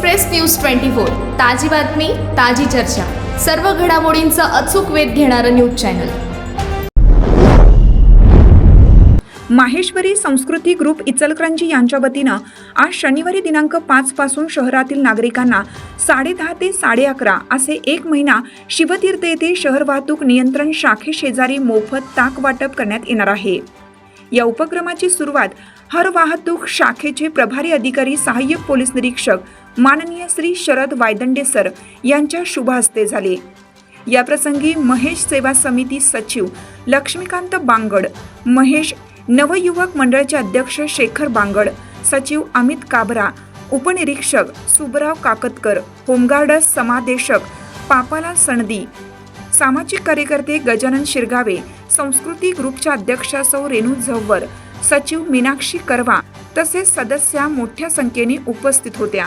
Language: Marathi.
Express news twenty four. ताजी बातमी ताजी चर्चा. सर्व घडामोडींचा अचूक वेध घेणारं न्यूज चॅनल. माहेश्वरी संस्कृती ग्रुप इचलकरंजी यांच्या वतीनं आज शनिवारी दिनांक पाच पासून शहरातील नागरिकांना साडेदहा ते साडे अकरा असे एक महिना शिवतीर्थ येथे शहर वाहतूक नियंत्रण शाखेशेजारी मोफत ताक वाटप करण्यात येणार आहे. या उपक्रमाची सुरुवात हर वाहतूक शाखेचे प्रभारी अधिकारी सहाय्यक पोलीस निरीक्षक माननीय श्री शरद वायदंडे सर यांच्या शुभ हस्ते झाले. याप्रसंगी महेश सेवा समिती सचिव लक्ष्मीकांत बांगड महेश नवयुवक मंडळाचे अध्यक्ष शेखर बांगड सचिव अमित काबरा उपनिरीक्षक सुबराव काकतकर होमगार्डस समादेशक पापाला सणदी सामाजिक कार्यकर्ते गजानन शिरगावे संस्कृती ग्रुपच्या अध्यक्षा सौ रेणू झव्वर सचिव मीनाक्षी करवा तसेच सदस्या मोठ्या संख्येने उपस्थित होत्या.